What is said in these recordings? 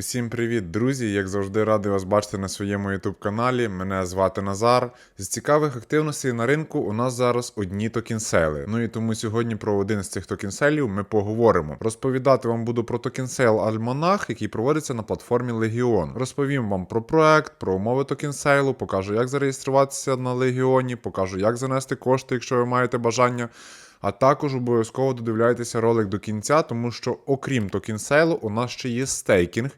Усім привіт, друзі! Як завжди, радий вас бачити на своєму youtube каналі. Мене звати Назар. З цікавих активностей на ринку у нас зараз одні токенсейли. Ну і тому сьогодні про один з цих токенселів ми поговоримо. Розповідати вам буду про токенсейл Альманах, який проводиться на платформі Legion. Розповім вам про проект, про умови токенсейлу, покажу, як зареєструватися на Легіоні, покажу, як занести кошти, якщо ви маєте бажання. А також обов'язково додивляйтеся ролик до кінця, тому що окрім токінсейлу, у нас ще є стейкінг,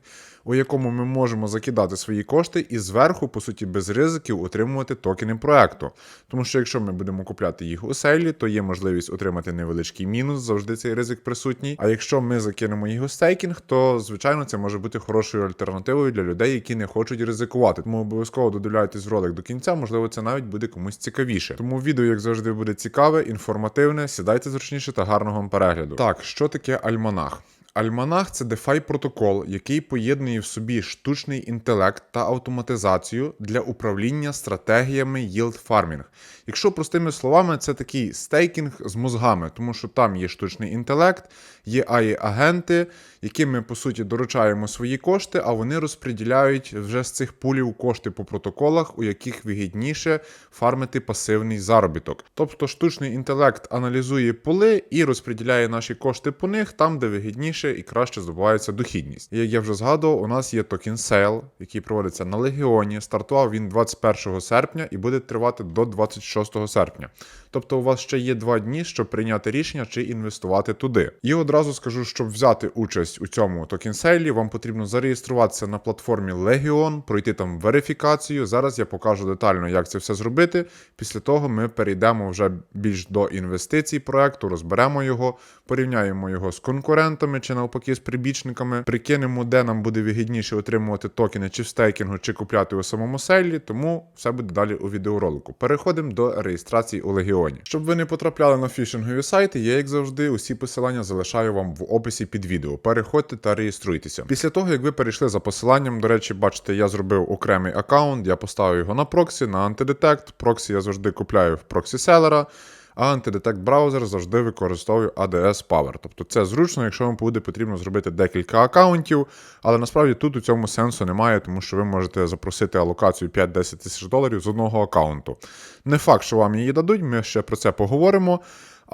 у якому ми можемо закидати свої кошти і зверху, по суті, без ризиків отримувати токени проекту. Тому що якщо ми будемо купляти їх у сейлі, то є можливість отримати невеличкий мінус, завжди цей ризик присутній. А якщо ми закинемо їх у стейкінг, то звичайно це може бути хорошою альтернативою для людей, які не хочуть ризикувати. Тому обов'язково додивляйтесь ролик до кінця, можливо, це навіть буде комусь цікавіше. Тому відео, як завжди, буде цікаве, інформативне. Сідайте зручніше та гарного вам перегляду. Так, що таке альманах? Альманах це DeFi протокол, який поєднує в собі штучний інтелект та автоматизацію для управління стратегіями yield farming. Якщо простими словами, це такий стейкінг з мозгами, тому що там є штучний інтелект, є AI-агенти, яким ми по суті доручаємо свої кошти, а вони розподіляють вже з цих пулів кошти по протоколах, у яких вигідніше фармити пасивний заробіток. Тобто штучний інтелект аналізує поли і розподіляє наші кошти по них там, де вигідніше і краще здобувається дохідність. Як я вже згадував, у нас є токен сейл, який проводиться на Легіоні. Стартував він 21 серпня і буде тривати до 26 серпня. Тобто у вас ще є два дні, щоб прийняти рішення чи інвестувати туди. І одразу скажу, щоб взяти участь у цьому токенсейлі, вам потрібно зареєструватися на платформі Legion, пройти там верифікацію. Зараз я покажу детально, як це все зробити. Після того ми перейдемо вже більш до інвестицій проекту, розберемо його, порівняємо його з конкурентами чи навпаки з прибічниками, прикинемо, де нам буде вигідніше отримувати токени чи в стейкінгу, чи купляти у самому сейлі. Тому все буде далі у відеоролику. Переходимо до реєстрації у Легіоні. Щоб ви не потрапляли на фішингові сайти, я, як завжди, усі посилання залишаю вам в описі під відео. Переходьте та реєструйтеся. Після того, як ви перейшли за посиланням, до речі, бачите, я зробив окремий аккаунт, я поставив його на проксі, на антидетект. Проксі я завжди купляю в проксі селера. А антидетект браузер завжди використовую ADS Power. Тобто це зручно, якщо вам буде потрібно зробити декілька аккаунтів, але насправді тут у цьому сенсу немає, тому що ви можете запросити алокацію 5-10 тисяч доларів з одного аккаунту. Не факт, що вам її дадуть, ми ще про це поговоримо.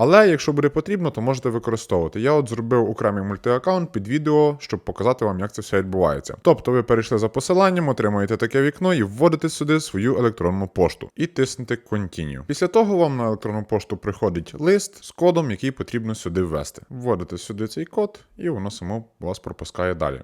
Але якщо буде потрібно, то можете використовувати. Я от зробив окремий мультиаккаунт під відео, щоб показати вам, як це все відбувається. Тобто ви перейшли за посиланням, отримуєте таке вікно і вводите сюди свою електронну пошту і тиснете Continue. Після того вам на електронну пошту приходить лист з кодом, який потрібно сюди ввести. Вводите сюди цей код, і воно само вас пропускає далі.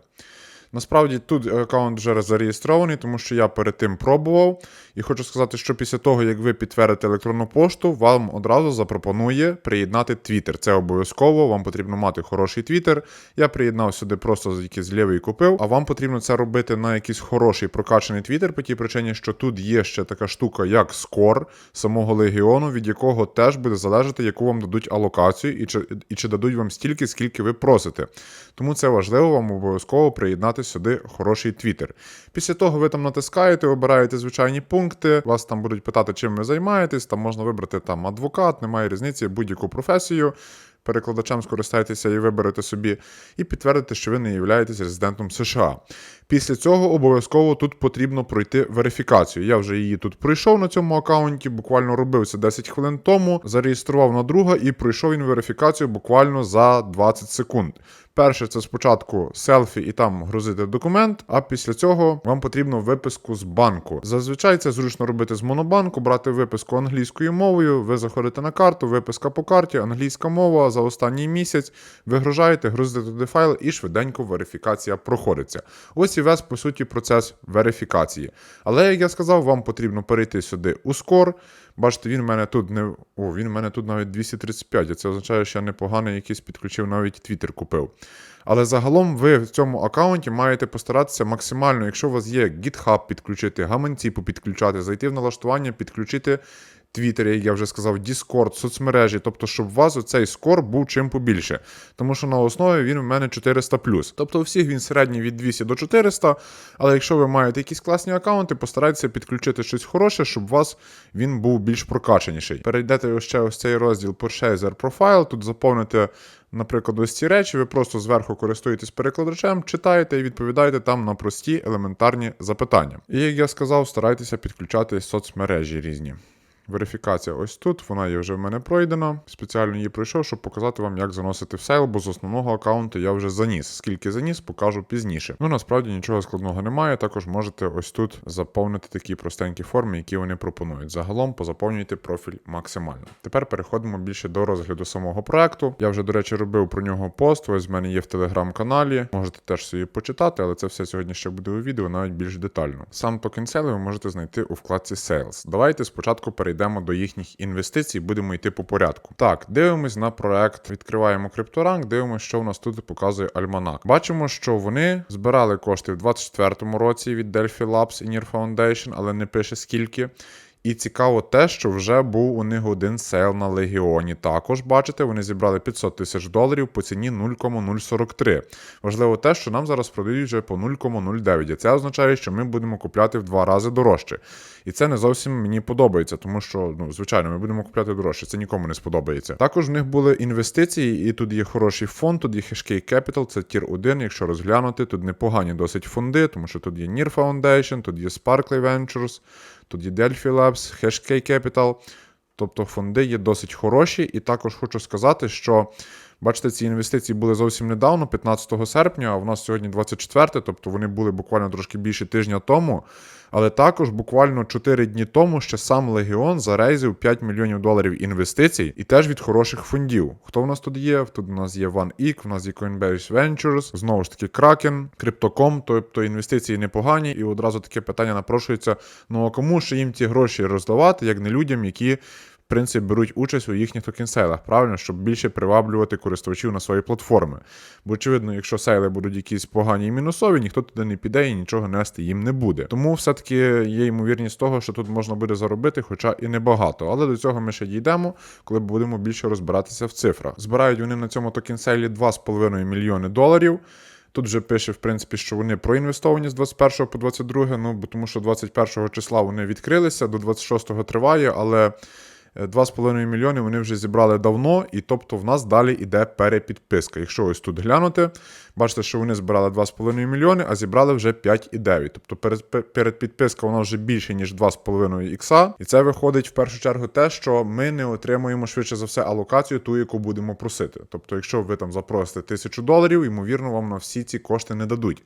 Насправді тут аккаунт вже зареєстрований, тому що я перед тим пробував. І хочу сказати, що після того, як ви підтвердите електронну пошту, вам одразу запропонує приєднати Twitter. Це обов'язково, вам потрібно мати хороший Twitter. Я приєднав сюди просто якийсь лівий купив, а вам потрібно це робити на якийсь хороший прокачаний Twitter, по тій причині, що тут є ще така штука, як скор самого легіону, від якого теж буде залежати, яку вам дадуть алокацію, і чи, і чи дадуть вам стільки, скільки ви просите. Тому це важливо, вам обов'язково приєднати сюди хороший твіттер. Після того ви там натискаєте, обираєте звичайні пункти, вас там будуть питати, чим ви займаєтесь, там можна вибрати там адвокат, немає різниці, будь-яку професію. Перекладачем скористайтеся і виберете собі, і підтвердите, що ви не являєтесь резидентом США. Після цього обов'язково тут потрібно пройти верифікацію. Я вже її тут пройшов на цьому аккаунті, буквально робив це 10 хвилин тому, зареєстрував на друга і пройшов він верифікацію буквально за 20 секунд. Перше, це спочатку селфі і там грузити документ, а після цього вам потрібно виписку з банку. Зазвичай це зручно робити з монобанку, брати виписку англійською мовою. Ви заходите на карту, виписка по карті, англійська мова за останній місяць. Вигружаєте, грузите туди файл і швиденько верифікація проходиться. Ось і весь, по суті, процес верифікації. Але, як я сказав, вам потрібно перейти сюди у скор. Бачите, він в мене тут не. О, він в мене тут навіть 235, а це означає, що я непоганий якийсь підключив, навіть Twitter купив. Але загалом ви в цьому аккаунті маєте постаратися максимально, якщо у вас є GitHub підключити, гаманці попідключати, зайти в налаштування, підключити Twitter, як я вже сказав, Discord, соцмережі, тобто, щоб у вас оцей скор був чим побільше. Тому що на основі він у мене 400 Тобто у всіх він середній від 200 до 400. Але якщо ви маєте якісь класні аккаунти, постарайтеся підключити щось хороше, щоб у вас він був більш прокачаніший. Перейдете ще ось цей розділ Purchaser Profile, тут заповните наприклад, ось ці речі, ви просто зверху користуєтесь перекладачем, читаєте і відповідаєте там на прості елементарні запитання. І як я сказав, старайтеся підключати соцмережі різні. Верифікація ось тут, вона є вже в мене пройдена. Спеціально її пройшов, щоб показати вам, як заносити в сейл, бо з основного аккаунту я вже заніс. Скільки заніс, покажу пізніше. Ну насправді нічого складного немає. Також можете ось тут заповнити такі простенькі форми, які вони пропонують. Загалом позаповнюйте профіль максимально. Тепер переходимо більше до розгляду самого проекту. Я вже, до речі, робив про нього пост. Ось в мене є в телеграм-каналі. Можете теж собі почитати, але це все сьогодні ще буде у відео, навіть більш детально. Сам токен сейл ви можете знайти у вкладці Sales. Давайте спочатку перейдемо до їхніх інвестицій, будемо йти по порядку. Так, дивимось на проект, відкриваємо крипторанк, дивимося, що у нас тут показує Альманак. Бачимо, що вони збирали кошти в 2024 році від Delphi Labs і Near Foundation, але не пише скільки. І цікаво те, що вже був у них один сейл на Легіоні. Також бачите, вони зібрали 500 тисяч доларів по ціні 0,043. Важливо те, що нам зараз продають вже по 0,09. Це означає, що ми будемо купляти в два рази дорожче. І це не зовсім мені подобається, тому що, ну, звичайно, ми будемо купляти дорожче. Це нікому не сподобається. Також в них були інвестиції, і тут є хороший фонд, тут є Hashkey Capital, це тір 1, якщо розглянути, тут непогані досить фонди, тому що тут є Near Foundation, тут є Sparkly Ventures, тут є Delphi Labs, Hashkey Capital. Тобто фонди є досить хороші, і також хочу сказати, що бачите, ці інвестиції були зовсім недавно, 15 серпня, а в нас сьогодні 24, тобто вони були буквально трошки більше тижня тому. Але також буквально 4 дні тому ще сам Легіон зарейзив 5 мільйонів доларів інвестицій і теж від хороших фондів. Хто в нас тут є? Тут у нас є OneEq, в нас є Coinbase Ventures, знову ж таки Kraken, Crypto.com, тобто інвестиції непогані, і одразу таке питання напрошується: ну а кому ще їм ці гроші роздавати, як не людям, які. В принципі, беруть участь у їхніх токенсейлах, правильно, щоб більше приваблювати користувачів на свої платформи. Бо, очевидно, якщо сейли будуть якісь погані і мінусові, ніхто туди не піде і нічого нести їм не буде. Тому все-таки є ймовірність того, що тут можна буде заробити, хоча і небагато. Але до цього ми ще дійдемо, коли будемо більше розбиратися в цифрах. Збирають вони на цьому токенсейлі 2,5 мільйони доларів. Тут вже пише, в принципі, що вони проінвестовані з 21 по 22, ну бо тому що 21 числа вони відкрилися, до 26 триває, але. 2,5 мільйони вони вже зібрали давно, і тобто в нас далі йде перепідписка. Якщо ось тут глянути, бачите, що вони збирали 2,5 мільйони, а зібрали вже 5,9. Тобто перед, передпідписка вона вже більше, ніж 2,5 ікса. І це виходить в першу чергу те, що ми не отримуємо швидше за все алокацію, ту, яку будемо просити. Тобто, якщо ви там запросите тисячу доларів, ймовірно, вам на всі ці кошти не дадуть.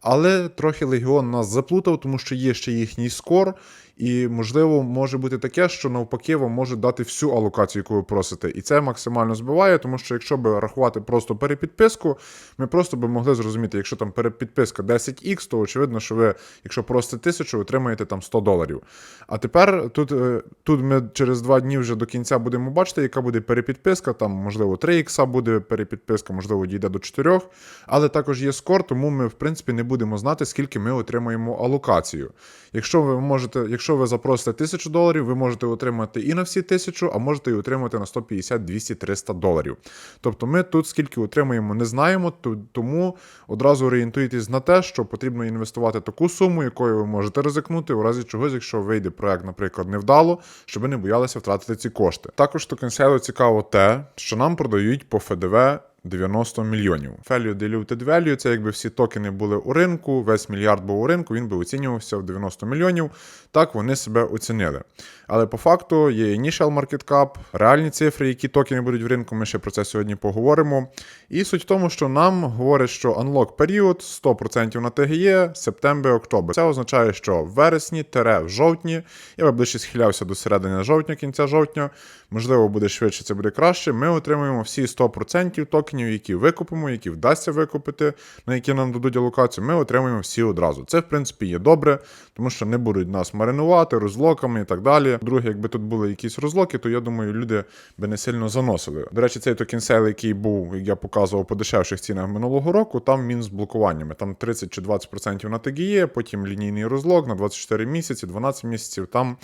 Але трохи Легіон нас заплутав, тому що є ще їхній скор, і, можливо, може бути таке, що навпаки вам можуть дати всю алокацію, яку ви просите. І це максимально збиває, тому що якщо би рахувати просто перепідписку, ми просто би могли зрозуміти, якщо там перепідписка 10х, то очевидно, що ви, якщо просите тисячу, отримаєте там 100 доларів. А тепер тут, е, тут ми через два дні вже до кінця будемо бачити, яка буде перепідписка. Там, можливо, 3 ікса буде перепідписка, можливо, дійде до 4. Але також є скор, тому ми, в принципі, не будемо знати, скільки ми отримаємо алокацію. Якщо ви можете, якщо ви запросите 1000 доларів, ви можете отримати і на всі 1000, а можете і отримати на 150, 200, 300 доларів. Тобто ми тут скільки отримаємо, не знаємо, тому одразу орієнтуйтесь на те, що потрібно інвестувати таку суму, якою ви можете ризикнути, у разі чогось, якщо вийде проект, наприклад, невдало, щоб ви не боялися втратити ці кошти. Також токенселу цікаво те, що нам продають по ФДВ 90 мільйонів. Value Diluted Value – це якби всі токени були у ринку, весь мільярд був у ринку, він би оцінювався в 90 мільйонів. Так вони себе оцінили. Але по факту є initial market cap, реальні цифри, які токени будуть в ринку. Ми ще про це сьогодні поговоримо. І суть в тому, що нам говорять, що unlock період 100% на TGE, септембр, октобер. Це означає, що в вересні, тере в жовтні. Я би ближче схилявся до середини жовтня, кінця жовтня. Можливо, буде швидше, це буде краще. Ми отримуємо всі 100% токенів, які викупимо, які вдасться викупити, на які нам дадуть алокацію. Ми отримуємо всі одразу. Це, в принципі, є добре, тому що не будуть нас маринувати розлоками і так далі. Друге, якби тут були якісь розлоки, то я думаю, люди би не сильно заносили. До речі, цей токен сейл, який був, як я показував по дешевших цінах минулого року, там він з блокуваннями. Там 30 чи 20% на TGE, потім лінійний розлог на 24 місяці, 12 місяців. Там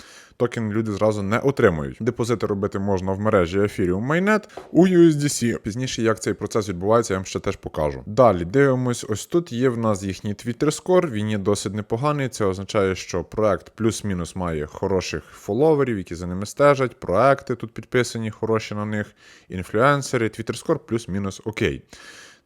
токен люди зразу не отримують. Депозити робити можна в мережі Ethereum Mainnet у USDC. Пізніше, як цей процес відбувається, я вам ще теж покажу. Далі дивимось, ось тут є в нас їхній Twitter Score, він є досить непоганий. Це означає, що проект плюс-мінус має хороших фоловерів, які за ними стежать. Проекти тут підписані, хороші на них, інфлюенсери, Twitter Score плюс-мінус окей.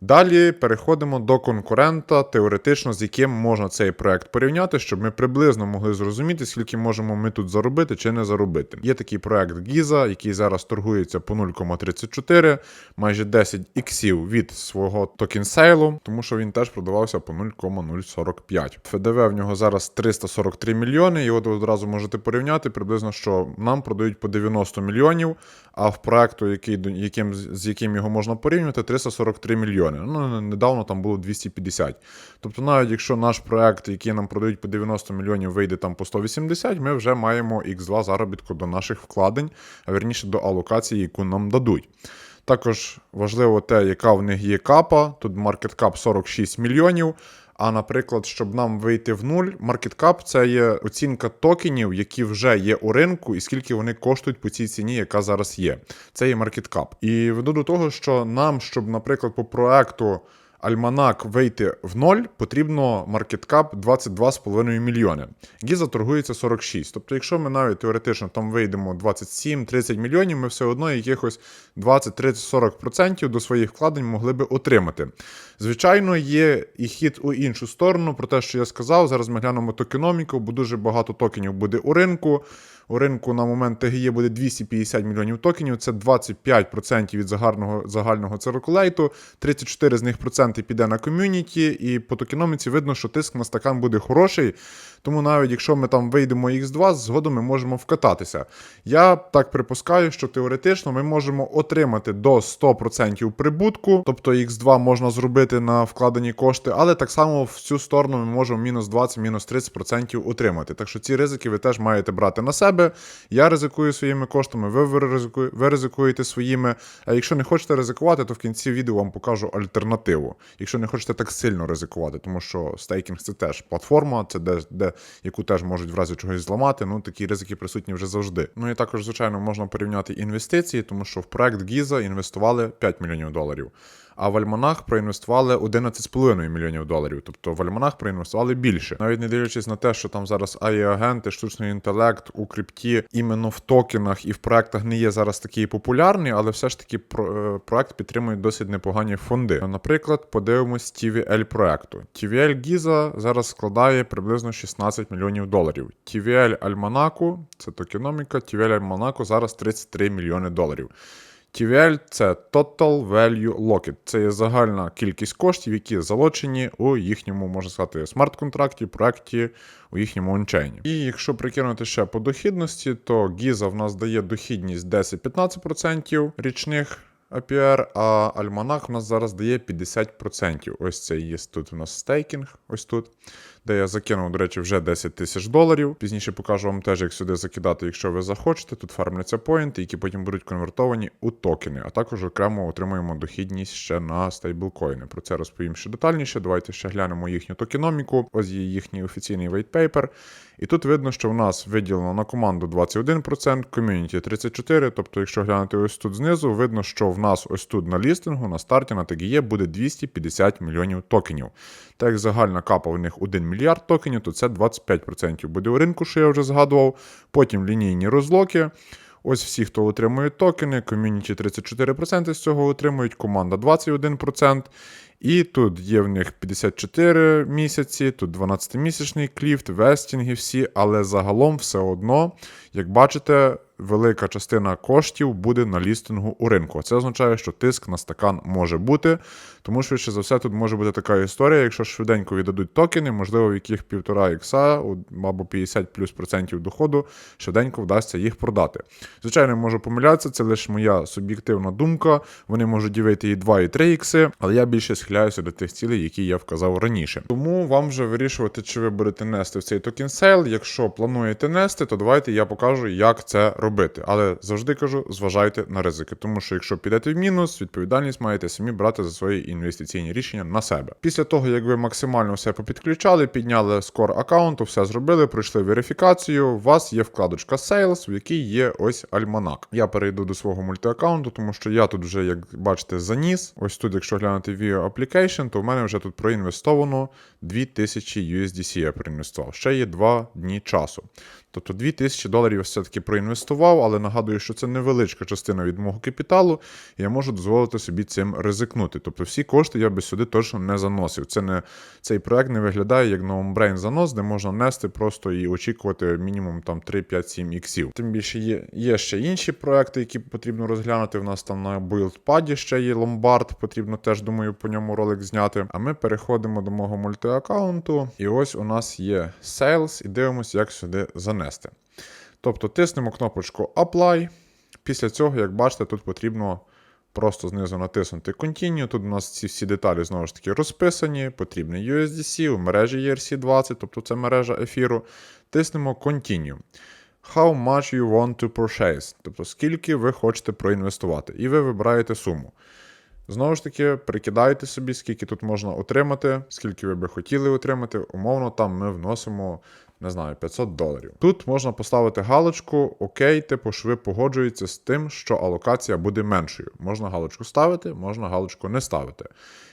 Далі переходимо до конкурента, теоретично, з яким можна цей проект порівняти, щоб ми приблизно могли зрозуміти, скільки можемо ми тут заробити чи не заробити. Є такий проект Giza, який зараз торгується по 0,34, майже 10 іксів від свого токенсейлу, тому що він теж продавався по 0,045. ФДВ в нього зараз 343 мільйони. Його ви одразу можете порівняти приблизно, що нам продають по 90 мільйонів, а в проекту, який, яким, з яким його можна порівнювати, 343 мільйони. Ну, недавно там було 250. Тобто, навіть якщо наш проект, який нам продають по 90 мільйонів, вийде там по 180, ми вже маємо X2 заробітку до наших вкладень, а верніше до алокації, яку нам дадуть. Також важливо те, яка в них є капа. Тут маркеткап 46 мільйонів. А, наприклад, щоб нам вийти в нуль, маркеткап це є оцінка токенів, які вже є у ринку, і скільки вони коштують по цій ціні, яка зараз є. Це є маркеткап. І веду до того, що нам, щоб, наприклад, по проекту. Альманак вийти в ноль, потрібно маркеткап 22,5 мільйони. Гіза торгується 46. Тобто, якщо ми навіть теоретично там вийдемо 27-30 мільйонів, ми все одно якихось 20-30-40% до своїх вкладень могли би отримати. Звичайно, є і хід у іншу сторону, про те, що я сказав. Зараз ми глянемо токеноміку, бо дуже багато токенів буде у ринку. У ринку на момент ТГЄ буде 250 мільйонів токенів, це 25% від загального, загального циркулейту, 34 з них проценти піде на ком'юніті, і по токеноміці видно, що тиск на стакан буде хороший. Тому навіть якщо ми там вийдемо X2, згодом ми можемо вкататися. Я так припускаю, що теоретично ми можемо отримати до 100% прибутку, тобто X2 можна зробити на вкладені кошти, але так само в цю сторону ми можемо мінус 20, мінус 30% отримати. Так що ці ризики ви теж маєте брати на себе. Я ризикую своїми коштами, ви, ризикує- ви ризикуєте своїми. А якщо не хочете ризикувати, то в кінці відео вам покажу альтернативу. Якщо не хочете так сильно ризикувати, тому що стейкінг це теж платформа, це де, де яку теж можуть в разі чогось зламати. Ну такі ризики присутні вже завжди. Ну і також, звичайно, можна порівняти інвестиції, тому що в проект Giza інвестували 5 мільйонів доларів. А в Альманах проінвестували 11,5 мільйонів доларів. Тобто в Альманах проінвестували більше. Навіть не дивлячись на те, що там зараз AI-агенти, штучний інтелект у крипті іменно в токенах і в проектах не є зараз такий популярний, але все ж таки е, проект підтримує досить непогані фонди. Наприклад, подивимось TVL проекту. TVL Giza зараз складає приблизно 16 мільйонів доларів. TVL Альманаку, це токеноміка, TVL Альманаку зараз 33 мільйони доларів. TVL – це Total Value Locked. Це є загальна кількість коштів, які залочені у їхньому, можна сказати, смарт-контракті, проекті, у їхньому ончейні. І якщо прикинути ще по дохідності, то Giza в нас дає дохідність 10-15% річних. APR, а Альманах у нас зараз дає 50%. Ось це є тут у нас стейкінг, ось тут, де я закинув, до речі, вже 10 тисяч доларів. Пізніше покажу вам теж, як сюди закидати, якщо ви захочете. Тут фармляться поінти, які потім будуть конвертовані у токени, а також окремо отримуємо дохідність ще на стейблкоїни. Про це розповім ще детальніше. Давайте ще глянемо їхню токеноміку. Ось є їхній офіційний paper. І тут видно, що в нас виділено на команду 21%, ком'юніті 34%. Тобто, якщо глянути ось тут знизу, видно, що в нас ось тут на лістингу, на старті на ТГЄ буде 250 мільйонів токенів. Так як загальна капа у них 1 мільярд токенів, то це 25% буде у ринку, що я вже згадував. Потім лінійні розлоки. Ось всі, хто отримує токени, ком'юніті 34% з цього отримують, команда 21%. І тут є в них 54 місяці, тут 12-місячний кліфт, вестінги всі, але загалом все одно, як бачите, велика частина коштів буде на лістингу у ринку. Це означає, що тиск на стакан може бути, тому швидше за все тут може бути така історія, якщо швиденько віддадуть токени, можливо, в яких півтора ікса або 50 плюс процентів доходу, швиденько вдасться їх продати. Звичайно, можу помилятися, це лише моя суб'єктивна думка. Вони можуть дівити і 2, і 3 ікси, але я більше схиляюся до тих цілей, які я вказав раніше. Тому вам вже вирішувати, чи ви будете нести в цей токен сейл. Якщо плануєте нести, то давайте я покажу, як це робити. Але завжди кажу, зважайте на ризики, тому що якщо підете в мінус, відповідальність маєте самі брати за свої інвестиційні рішення на себе. Після того, як ви максимально все попідключали, підняли скор аккаунту, все зробили, пройшли верифікацію. У вас є вкладочка Sales, в якій є ось альманак. Я перейду до свого мультиаккаунту, тому що я тут вже, як бачите, заніс. Ось тут, якщо глянути View Application, то в мене вже тут проінвестовано 2000 USDC я проінвестував. Ще є 2 дні часу. Тобто 2000 доларів я все-таки проінвестував, але нагадую, що це невеличка частина від мого капіталу, і я можу дозволити собі цим ризикнути. Тобто всі кошти я би сюди точно не заносив. Це не, цей проект не виглядає як NoMbrain занос, де можна нести просто і очікувати мінімум там 3, 5, 7 іксів. Тим більше є, є ще інші проекти, які потрібно розглянути. В нас там на BuildPad ще є ломбард, потрібно теж, думаю, по ньому ролик зняти. А ми переходимо до мого мультиаккаунту, і ось у нас є Sales, і дивимося, як сюди занести. Тобто тиснемо кнопочку Apply. Після цього, як бачите, тут потрібно просто знизу натиснути Continue. Тут у нас ці всі деталі знову ж таки розписані. Потрібний USDC у мережі ERC20, тобто це мережа ефіру. Тиснемо Continue. How much you want to purchase, тобто скільки ви хочете проінвестувати. І ви вибираєте суму. Знову ж таки, прикидаєте собі, скільки тут можна отримати, скільки ви би хотіли отримати. Умовно, там ми вносимо, не знаю, 500 доларів. Тут можна поставити галочку Окей, типу, що ви погоджуєтеся з тим, що алокація буде меншою. Можна галочку ставити, можна галочку не ставити.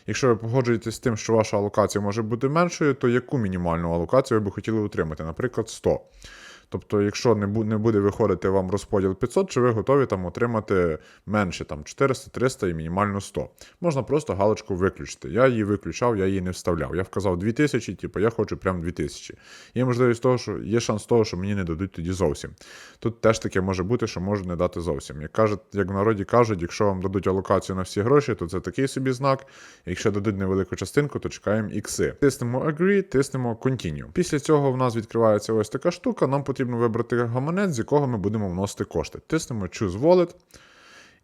Якщо ви погоджуєтесь з тим, що ваша алокація може бути меншою, то яку мінімальну алокацію ви би хотіли отримати? Наприклад, 100. Тобто, якщо не буде виходити вам розподіл 500, чи ви готові там отримати менше там 400, 300 і мінімально 100. Можна просто галочку виключити. Я її виключав, я її не вставляв. Я вказав 2000, типу я хочу прям 2000. Є можливість того, що є шанс того, що мені не дадуть тоді зовсім. Тут теж таке може бути, що можуть не дати зовсім. Як кажуть, як в народі кажуть, якщо вам дадуть алокацію на всі гроші, то це такий собі знак. Якщо дадуть невелику частинку, то чекаємо ікси. Тиснемо Agree, тиснемо Continue. Після цього в нас відкривається ось така штука. Нам потрібно вибрати гаманець, з якого ми будемо вносити кошти. Тиснемо Choose Wallet.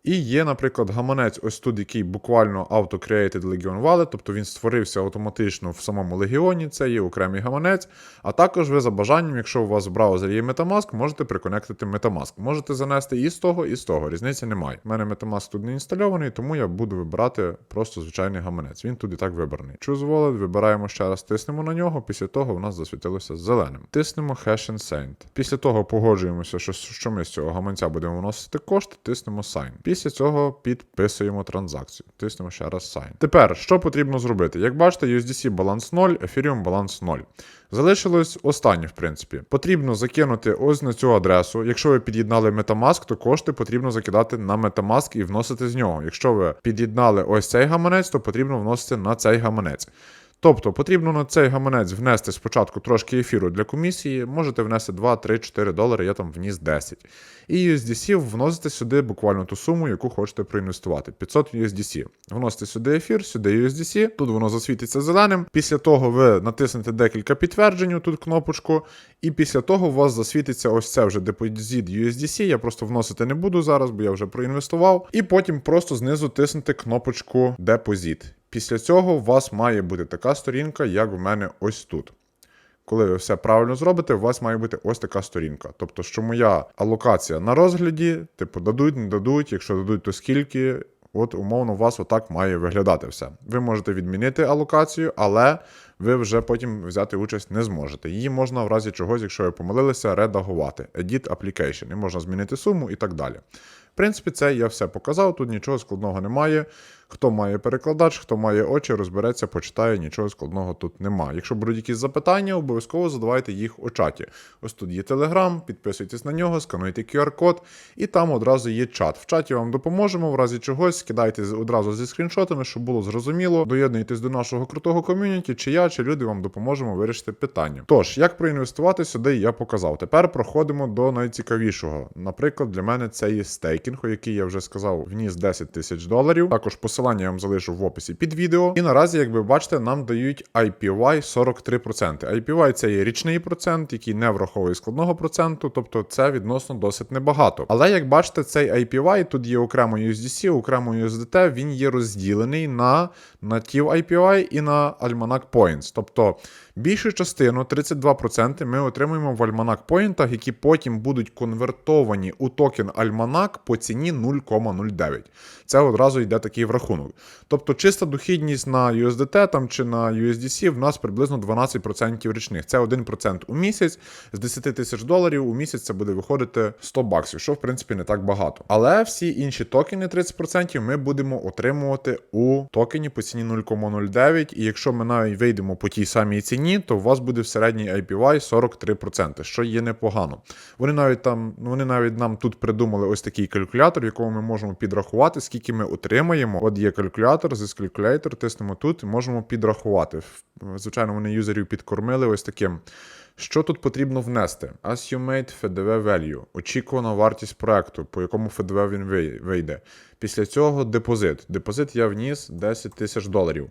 І є, наприклад, гаманець, ось тут, який буквально auto-created Legion Wallet, тобто він створився автоматично в самому Легіоні, це є окремий гаманець. А також ви за бажанням, якщо у вас в браузері є Metamask, можете приконектити Metamask. Можете занести і з того, і з того. Різниці немає. У мене Metamask тут не інстальований, тому я буду вибирати просто звичайний гаманець. Він тут і так вибраний. Choose Wallet, вибираємо ще раз, тиснемо на нього. Після того у нас засвітилося зеленим. Тиснемо Hash and Send. Після того погоджуємося, що, що ми з цього гаманця будемо вносити кошти, тиснемо Sign. Після цього підписуємо транзакцію. Тиснемо ще раз Sign. Тепер, що потрібно зробити? Як бачите, USDC баланс 0, Ethereum баланс 0. Залишилось останнє, в принципі. Потрібно закинути ось на цю адресу. Якщо ви під'єднали Metamask, то кошти потрібно закидати на Metamask і вносити з нього. Якщо ви під'єднали ось цей гаманець, то потрібно вносити на цей гаманець. Тобто потрібно на цей гаманець внести спочатку трошки ефіру для комісії, можете внести 2, 3, 4 долари, я там вніс 10. І USDC вносите сюди буквально ту суму, яку хочете проінвестувати. 500 USDC. Вносите сюди ефір, сюди USDC, тут воно засвітиться зеленим. Після того ви натиснете декілька підтверджень, тут кнопочку, і після того у вас засвітиться ось це вже депозит USDC. Я просто вносити не буду зараз, бо я вже проінвестував. І потім просто знизу тиснете кнопочку Депозит. Після цього у вас має бути така сторінка, як в мене ось тут. Коли ви все правильно зробите, у вас має бути ось така сторінка. Тобто, що моя алокація на розгляді, типу, дадуть, не дадуть, якщо дадуть, то скільки. От, умовно, у вас отак має виглядати все. Ви можете відмінити алокацію, але ви вже потім взяти участь не зможете. Її можна в разі чогось, якщо ви помилилися, редагувати. Edit application. І можна змінити суму і так далі. В принципі, це я все показав, тут нічого складного немає. Хто має перекладач, хто має очі, розбереться, почитає, нічого складного тут немає. Якщо будуть якісь запитання, обов'язково задавайте їх у чаті. Ось тут є Telegram, підписуйтесь на нього, скануйте QR-код, і там одразу є чат. В чаті вам допоможемо, в разі чогось, скидайте одразу зі скріншотами, щоб було зрозуміло. Доєднуйтесь до нашого крутого ком'юніті, чи я, чи люди вам допоможемо вирішити питання. Тож, як проінвестувати сюди, я показав. Тепер проходимо до найцікавішого. Наприклад, для мене це є стейкінг, у який я вже сказав, вніс 10 тисяч доларів. Також посилання я вам залишу в описі під відео. І наразі, як ви бачите, нам дають IPY 43%. IPY це є річний процент, який не враховує складного проценту, тобто це відносно досить небагато. Але як бачите, цей IPY, тут є окремо USDC, окремо USDT, він є розділений на native IPY і на Almanac Points. Тобто Більшу частину, 32%, ми отримуємо в Альманак поінтах, які потім будуть конвертовані у токен Альманак по ціні 0,09. Це одразу йде такий в рахунок. Тобто чиста дохідність на USDT там, чи на USDC в нас приблизно 12% річних. Це 1% у місяць. З 10 тисяч доларів у місяць це буде виходити 100 баксів, що в принципі не так багато. Але всі інші токени 30% ми будемо отримувати у токені по ціні 0,09. І якщо ми навіть вийдемо по тій самій ціні, то у вас буде в середній IPY 43%, що є непогано. Вони навіть там, вони навіть нам тут придумали ось такий калькулятор, в якому ми можемо підрахувати, скільки ми отримаємо. От є калькулятор, з калькулятор, тиснемо тут можемо підрахувати. Звичайно, вони юзерів підкормили ось таким. Що тут потрібно внести? Assumed FDV value, очікувана вартість проекту, по якому FDV він вийде. Після цього депозит. Депозит я вніс 10 тисяч доларів.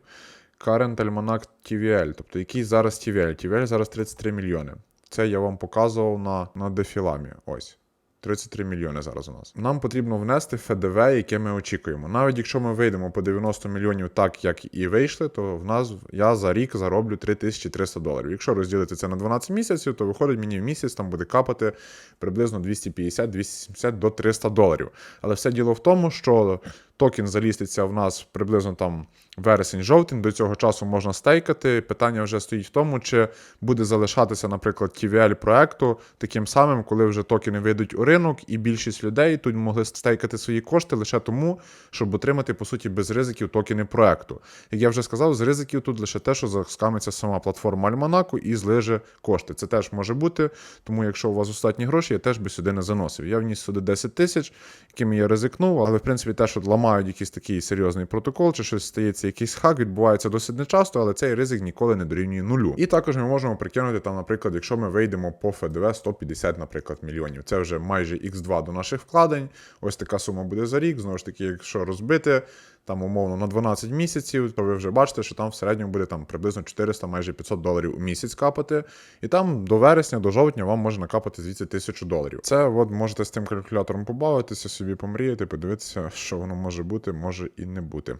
Current Almanac TVL, тобто який зараз TVL? TVL зараз 33 мільйони. Це я вам показував на, на дефіламі. Ось. 33 мільйони зараз у нас. Нам потрібно внести ФДВ, яке ми очікуємо. Навіть якщо ми вийдемо по 90 мільйонів так, як і вийшли, то в нас я за рік зароблю 3300 доларів. Якщо розділити це на 12 місяців, то виходить мені в місяць там буде капати приблизно 250, 270 до 300 доларів. Але все діло в тому, що токен заліститься в нас приблизно там вересень-жовтень. До цього часу можна стейкати. Питання вже стоїть в тому, чи буде залишатися, наприклад, TVL проекту таким самим, коли вже токени вийдуть у ринок, і більшість людей тут могли стейкати свої кошти лише тому, щоб отримати по суті без ризиків токени проекту. Як я вже сказав, з ризиків тут лише те, що заскамиться сама платформа Альманаку і злиже кошти. Це теж може бути. Тому, якщо у вас достатні гроші, я теж би сюди не заносив. Я вніс сюди 10 тисяч, якими я ризикнув, але в принципі те, що ламають якийсь такий серйозний протокол, чи щось стається, якийсь хак, відбувається досить нечасто, але цей ризик ніколи не дорівнює нулю. І також ми можемо прикинути там, наприклад, якщо ми вийдемо по ФДВ 150, наприклад, мільйонів. Це вже майже X2 до наших вкладень. Ось така сума буде за рік. Знову ж таки, якщо розбити. Там умовно на 12 місяців, то ви вже бачите, що там в середньому буде там приблизно 400, майже 500 доларів у місяць капати. І там до вересня, до жовтня вам може накапати звідси 1000 доларів. Це от можете з тим калькулятором побавитися, собі помріяти, подивитися, що воно може бути, може і не бути.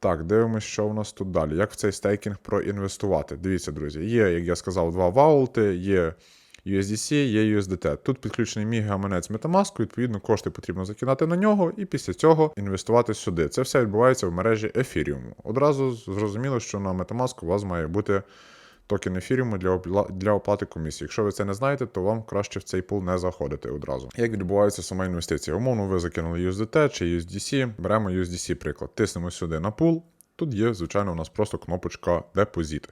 Так, дивимося, що у нас тут далі. Як в цей стейкінг проінвестувати? Дивіться, друзі, є, як я сказав, два ваулти, є USDC, є USDT. Тут підключений мій гаманець Metamask, відповідно, кошти потрібно закидати на нього і після цього інвестувати сюди. Це все відбувається в мережі Ethereum. Одразу зрозуміло, що на Metamask у вас має бути токен ефіріуму для, для оплати комісії. Якщо ви це не знаєте, то вам краще в цей пул не заходити одразу. Як відбувається сама інвестиція? Умовно, ви закинули USDT чи USDC, беремо USDC приклад, тиснемо сюди на пул. Тут є, звичайно, у нас просто кнопочка депозит.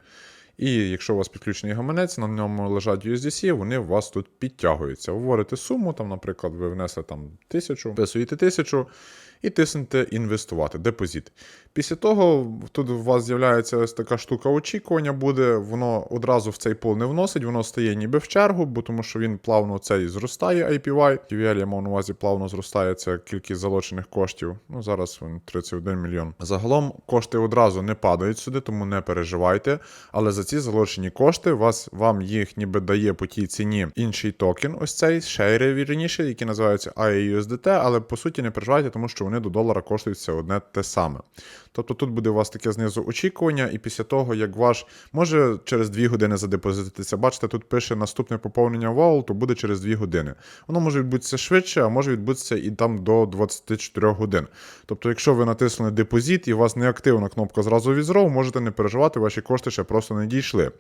І якщо у вас підключений гаманець, на ньому лежать USDC, вони у вас тут підтягуються. Вводите суму, там, наприклад, ви внесли там тисячу, вписуєте тисячу і тиснете інвестувати, депозит. Після того тут у вас з'являється ось така штука очікування буде, воно одразу в цей пул не вносить, воно стає ніби в чергу, бо тому що він плавно цей зростає IPY. TVL, я мав на увазі, плавно зростає ця кількість залучених коштів. Ну зараз він 31 мільйон. Загалом кошти одразу не падають сюди, тому не переживайте. Але за ці залучені кошти вас, вам їх ніби дає по тій ціні інший токен, ось цей шейри, вірніше, які називаються IAUSDT, але по суті не переживайте, тому що вони до долара коштують все одне те саме. Тобто тут буде у вас таке знизу очікування, і після того, як ваш може через 2 години задепозититися, бачите, тут пише наступне поповнення вау, то буде через 2 години. Воно може відбутися швидше, а може відбутися і там до 24 годин. Тобто, якщо ви натиснули депозит і у вас неактивна кнопка зразу візров, можете не переживати, ваші кошти ще просто не дійшли.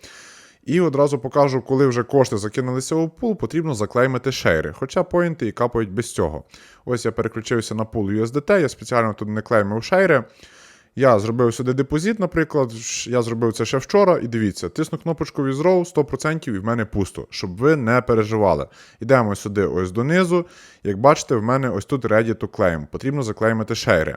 І одразу покажу, коли вже кошти закинулися у пул, потрібно заклеймити шейри, хоча поінти і капають без цього. Ось я переключився на пул USDT, я спеціально тут не клеймив шейри. Я зробив сюди депозит, наприклад, я зробив це ще вчора, і дивіться, тисну кнопочку Withdraw 100% і в мене пусто, щоб ви не переживали. Йдемо сюди ось донизу. Як бачите, в мене ось тут Ready to Claim. Потрібно заклеймити шейри.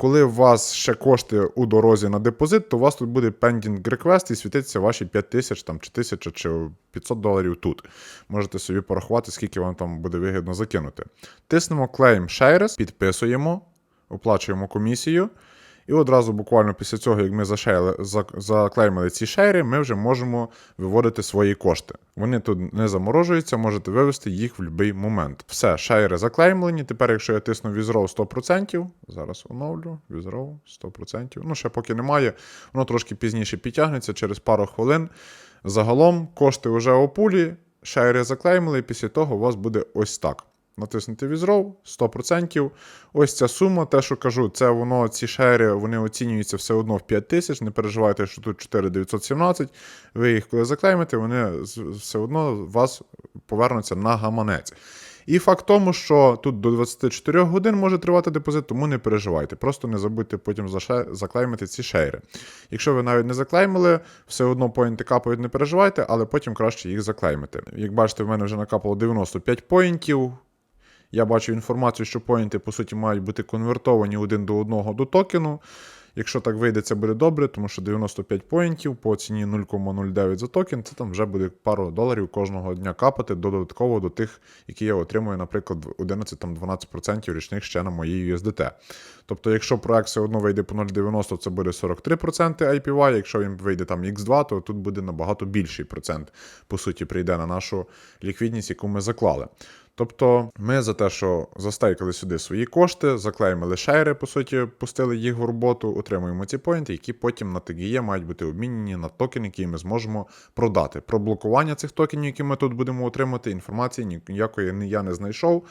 Коли у вас ще кошти у дорозі на депозит, то у вас тут буде pending request і світиться ваші 5 тисяч там, чи 1000 чи 500 доларів тут. Можете собі порахувати, скільки вам там буде вигідно закинути. Тиснемо Claim Shares, підписуємо, оплачуємо комісію. І одразу буквально після цього, як ми зашейли, заклеймили ці шейри, ми вже можемо виводити свої кошти. Вони тут не заморожуються, можете вивести їх в будь-який момент. Все, шейри заклеймлені. Тепер, якщо я тисну Withdraw 100%, зараз оновлю, Withdraw 100%. Ну, ще поки немає, воно трошки пізніше підтягнеться через пару хвилин. Загалом кошти вже у пулі, шейри заклеймили, і після того у вас буде ось так. Натиснути Withdraw 100%. Ось ця сума, те, що кажу, це воно, ці шери, вони оцінюються все одно в 5 тисяч. Не переживайте, що тут 4917. Ви їх коли заклеймите, вони все одно вас повернуться на гаманець. І факт тому, що тут до 24 годин може тривати депозит, тому не переживайте. Просто не забудьте потім заклеймити ці шейри. Якщо ви навіть не заклеймили, все одно поінти капають, не переживайте, але потім краще їх заклеймити. Як бачите, в мене вже накапало 95 поінтів. Я бачу інформацію, що поінти, по суті, мають бути конвертовані один до одного до токену. Якщо так вийде, це буде добре, тому що 95 поінтів по ціні 0,09 за токен, це там вже буде пару доларів кожного дня капати додатково до тих, які я отримую, наприклад, 11-12% річних ще на моїй USDT. Тобто, якщо проект все одно вийде по 0,90, це буде 43% IPY, якщо він вийде там X2, то тут буде набагато більший процент, по суті, прийде на нашу ліквідність, яку ми заклали. Тобто ми за те, що застейкали сюди свої кошти, заклеїли шейри, по суті, пустили їх в роботу, отримуємо ці поінти, які потім на TGE мають бути обмінені на токен, який ми зможемо продати. Про блокування цих токенів, які ми тут будемо отримати, інформації ніякої я не знайшов.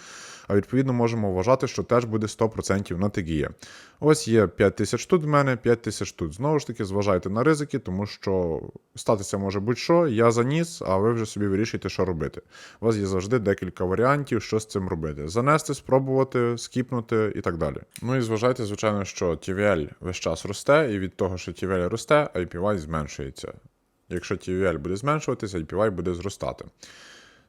А відповідно можемо вважати, що теж буде 100% на TGE. Ось є 5 тисяч тут в мене, 5 тисяч тут. Знову ж таки, зважайте на ризики, тому що статися може будь-що. Я заніс, а ви вже собі вирішуєте, що робити. У вас є завжди декілька варіантів, що з цим робити. Занести, спробувати, скіпнути і так далі. Ну і зважайте, звичайно, що TVL весь час росте, і від того, що TVL росте, IPY зменшується. Якщо TVL буде зменшуватися, IPY буде зростати.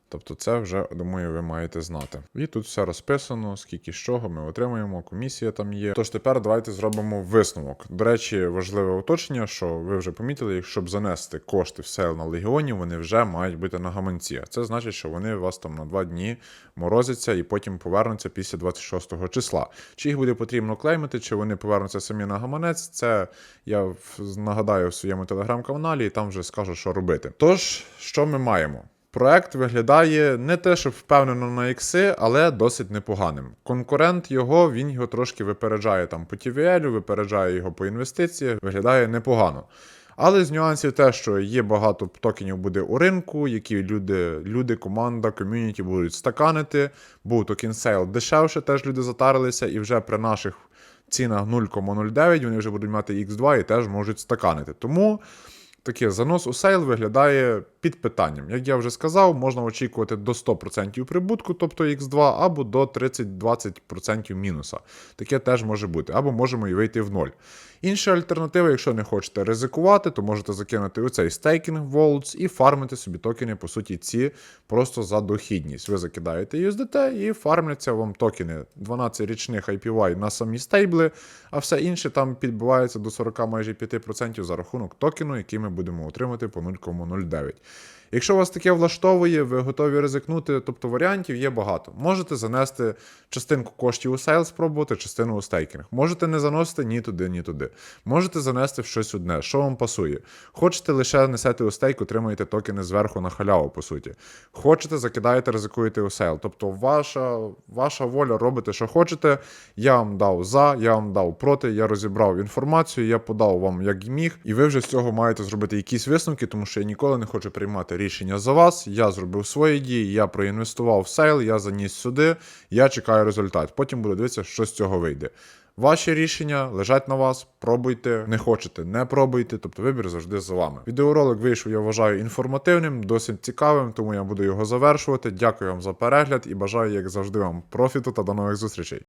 Тобто це вже, думаю, ви маєте знати. І тут все розписано, скільки з чого ми отримуємо, комісія там є. Тож тепер давайте зробимо висновок. До речі, важливе уточнення, що ви вже помітили, щоб занести кошти в сейл на легіоні, вони вже мають бути на гаманці. Це значить, що вони у вас там на два дні морозяться і потім повернуться після 26 числа. Чи їх буде потрібно клеймити, чи вони повернуться самі на гаманець, це я нагадаю в своєму телеграм-каналі і там вже скажу, що робити. Тож, що ми маємо? Проект виглядає не те, щоб впевнено на ікси, але досить непоганим. Конкурент його, він його трошки випереджає там по TVL, випереджає його по інвестиціях, виглядає непогано. Але з нюансів те, що є багато токенів буде у ринку, які люди, люди, команда, ком'юніті будуть стаканити. Був токен сейл дешевше, теж люди затарилися, і вже при наших цінах 0,09 вони вже будуть мати X2 і теж можуть стаканити. Тому таке занос у сейл виглядає під питанням. Як я вже сказав, можна очікувати до 100% прибутку, тобто X2, або до 30-20% мінуса. Таке теж може бути, або можемо і вийти в ноль. Інша альтернатива, якщо не хочете ризикувати, то можете закинути у цей стейкінг Vaults і фармити собі токени, по суті, ці просто за дохідність. Ви закидаєте USDT і фармляться вам токени 12 річних IPY на самі стейбли, а все інше там підбивається до 40 майже 5% за рахунок токену, який ми будемо отримати по 0,09. Якщо вас таке влаштовує, ви готові ризикнути, тобто варіантів є багато. Можете занести частинку коштів у сейл, спробувати, частину у стейкінг. Можете не заносити ні туди, ні туди. Можете занести в щось одне, що вам пасує. Хочете лише несете у стейк, отримаєте токени зверху на халяву, по суті. Хочете, закидаєте, ризикуєте у сейл. Тобто ваша, ваша воля робите, що хочете. Я вам дав за, я вам дав проти, я розібрав інформацію, я подав вам як міг, і ви вже з цього маєте зробити якісь висновки, тому що я ніколи не хочу приймати рішення за вас. Я зробив свої дії, я проінвестував в сейл, я заніс сюди, я чекаю результат. Потім буду дивитися, що з цього вийде. Ваші рішення лежать на вас, пробуйте, не хочете, не пробуйте, тобто вибір завжди за вами. Відеоролик вийшов, я вважаю, інформативним, досить цікавим, тому я буду його завершувати. Дякую вам за перегляд і бажаю, як завжди, вам профіту та до нових зустрічей.